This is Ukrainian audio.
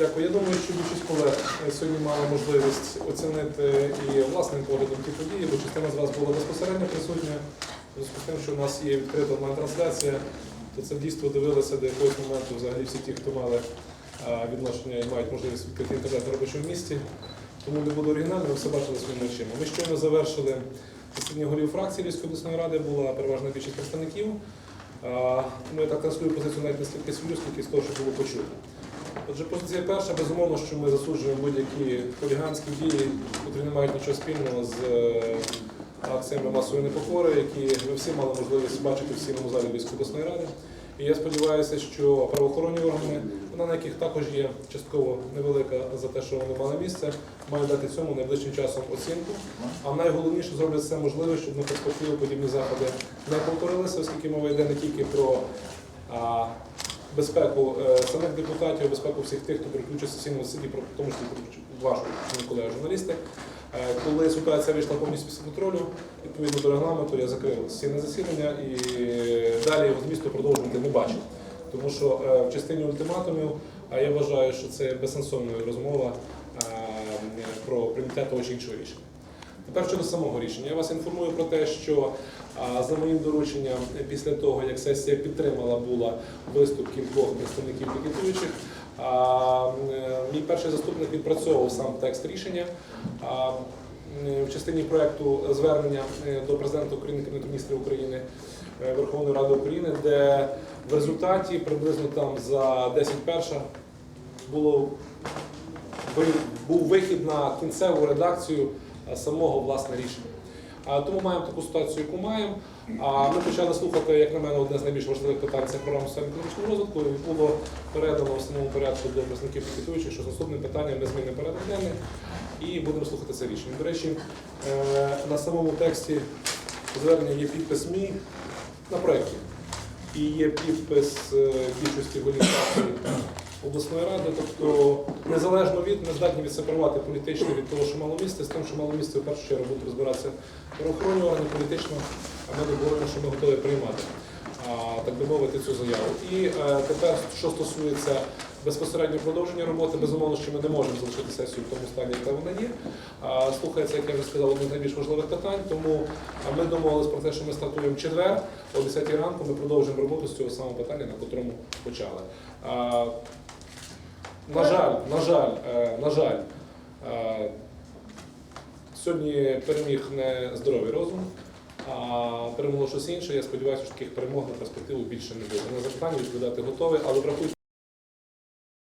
Дякую. Я думаю, що більшість колег е, сьогодні мали можливість оцінити і власним поглядом ті події, бо частина з вас була безпосередньо присутня. Зв'язку з тим, що у нас є відкрита онлайн-трансляція, то це дійство дивилися до якогось моменту взагалі всі ті, хто мали е, відношення і мають можливість відкрити інтернет на робочому місці. Тому не буду оригінальним, ви все бачили своїми очима. Ми щойно завершили засідання голів фракції Львівської обласної ради, була переважна більшість представників. Тому я так транслюю позицію навіть не стільки свою, скільки з того, що було почуто. Отже, позиція перша, безумовно, що ми засуджуємо будь-які хуліганські дії, які не мають нічого спільного з е, акціями масової непокори, які ви всі мали можливість бачити в сільному залі Львівської обласної ради. І я сподіваюся, що правоохоронні органи, вона на яких також є частково невелика за те, що вони мали місце, мають дати цьому найближчим часом оцінку. А найголовніше зроблять все можливе, щоб на перспективу подібні заходи не повторилися, оскільки мова йде не тільки про безпеку е, самих депутатів, безпеку всіх тих, хто приключився в сесійному засіданні, про- тому про вашу шановні журналісти. Е, Коли ситуація вийшла повністю під контролю, відповідно до регламенту, я закрив сесійне засідання і далі його змісту продовжувати не бачив. Тому що е, в частині ультиматумів, я вважаю, що це безсенсовна розмова про прийняття того чи іншого рішення. Тепер щодо самого рішення. Я вас інформую про те, що за моїм дорученням, після того, як сесія підтримала була виступ кількох представників пікетуючих, мій перший заступник відпрацьовував сам текст рішення. В частині проекту звернення е, до президента України, Кабінету міністрів України, е, Верховної Ради України, де в результаті приблизно там за 10 перша було був вихід на кінцеву редакцію самого власне рішення. Тому маємо таку ситуацію, яку маємо. А ми почали слухати, як на мене, одне з найбільш важливих питань це програма соціально-економічного розвитку. І було передано в самому порядку до представників пікетуючих, що з наступним питанням ми змінимо порядок денний і будемо слухати це рішення. До речі, е, на самому тексті звернення є підпис мій на проєкті. І є підпис е, більшості голів фракцій обласної ради. Тобто, незалежно від, ми здатні відсепарувати політично від того, що мало місце, з тим, що мало місце в першу чергу будуть розбиратися правоохоронні органи політично, а ми договоримо, що ми готові приймати. Так би мовити, цю заяву. І е, тепер, що стосується безпосередньо продовження роботи, безумовно, що ми не можемо залишити сесію в тому стані, яка вона є. Слухається, як я вже сказав, одне з найбільш важливих питань. Тому ми домовились про те, що ми стартуємо четвер о 10 ранку. Ми продовжуємо роботу з цього самого питання, на котрому почали. На жаль, на жаль, е, на жаль, е, сьогодні переміг не здоровий розум, а перемогло щось інше. Я сподіваюся, що таких перемог на перспективу більше не буде. На запитання відповідати готовий, але врахуйте.